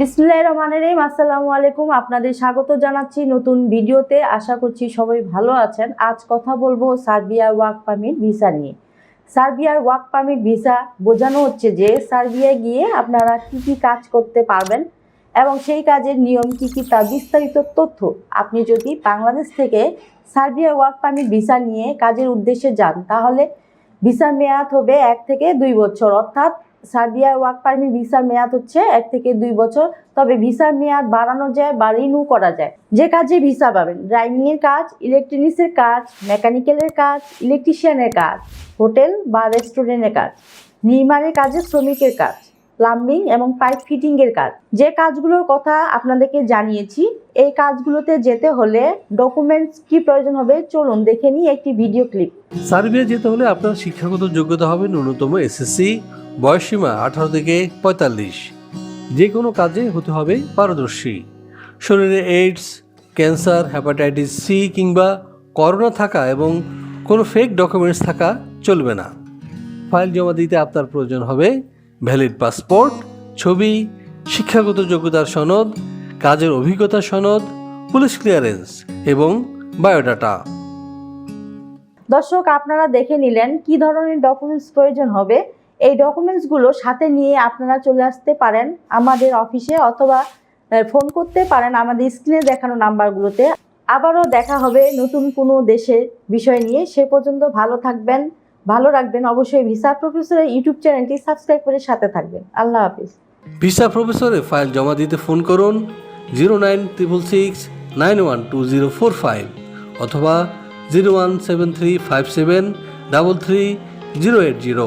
বিসমুল্লাহ রহমানের রহিম। আসসালামু আলাইকুম। আপনাদের স্বাগত জানাচ্ছি নতুন ভিডিওতে। আশা করছি সবাই ভালো আছেন। আজ কথা বলব সার্বিয়া ওয়ার্ক পারমিট ভিসা নিয়ে। সার্বিয়ার ওয়ার্ক পারমিট ভিসা বোঝানো হচ্ছে যে সার্বিয়ায় গিয়ে আপনারা কি কি কাজ করতে পারবেন এবং সেই কাজের নিয়ম কি কি তা বিস্তারিত তথ্য আপনি যদি বাংলাদেশ থেকে সার্বিয়া ওয়ার্ক পারমিট ভিসা নিয়ে কাজের উদ্দেশ্যে যান, তাহলে ভিসার মেয়াদ হবে এক থেকে দুই বছর। অর্থাৎ সার্বিয়া ওয়ার্ক পারমিট, ভিসার মেয়াদ হচ্ছে এক থেকে দুই বছর। তবে ভিসার মেয়াদ বাড়ানো যায়, বা রিনিউ করা যায়। যে কাজে ভিসা পাবেন ড্রাইভিং এর কাজ ইলেকট্রনিক্সের কাজ, মেকানিক্যালের কাজ ইলেকট্রিশিয়ানের কাজ, হোটেল বা রেস্টুরেন্টের কাজ, নির্মাণের কাজে শ্রমিকের কাজ প্লাম্বিং এবং পাইপ ফিটিং এর কাজ। যে কাজগুলোর কথা আপনাদেরকে জানিয়েছি, এই কাজগুলোতে যেতে হলে ডকুমেন্টস কি প্রয়োজন হবে, চলুন দেখে নিই একটি ভিডিও ক্লিপ সার্বিয়া যেতে হলে আপনার শিক্ষাগত যোগ্যতা হবে ন্যূনতম এসএসসি বয়সসীমা আঠারো থেকে পঁয়তাল্লিশ। যে কোনো কাজে হতে হবে পারদর্শী। শরীরে এইডস ক্যান্সার হ্যাপাটাইটিস সি কিংবা করোনা থাকা এবং কোনো ফেক ডকুমেন্টস থাকা চলবে না। ফাইল জমা দিতে আপনার প্রয়োজন হবে ভ্যালিড পাসপোর্ট ছবি, শিক্ষাগত যোগ্যতার সনদ, কাজের অভিজ্ঞতা সনদ পুলিশ ক্লিয়ারেন্স এবং বায়োডাটা দর্শক, আপনারা দেখে নিলেন কি ধরনের ডকুমেন্টস প্রয়োজন হবে। এই ডকুমেন্টসগুলো সাথে নিয়ে আপনারা চলে আসতে পারেন আমাদের অফিসে অথবা ফোন করতে পারেন আমাদের স্ক্রিনে দেখানো নাম্বারগুলোতে আবারও দেখা হবে নতুন কোনো দেশের বিষয় নিয়ে। সে পর্যন্ত ভালো থাকবেন, ভালো রাখবেন। অবশ্যই ভিসা প্রফেসরের ইউটিউব চ্যানেলটি সাবস্ক্রাইব করে সাথে থাকবেন। আল্লাহ হাফিজ। ভিসা প্রফেসরে ফাইল জমা দিতে ফোন করুন zero nine triple six nine one two zero four five অথবা zero one seven three five seven double three zero eight zero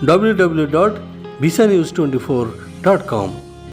www.visanews24.com.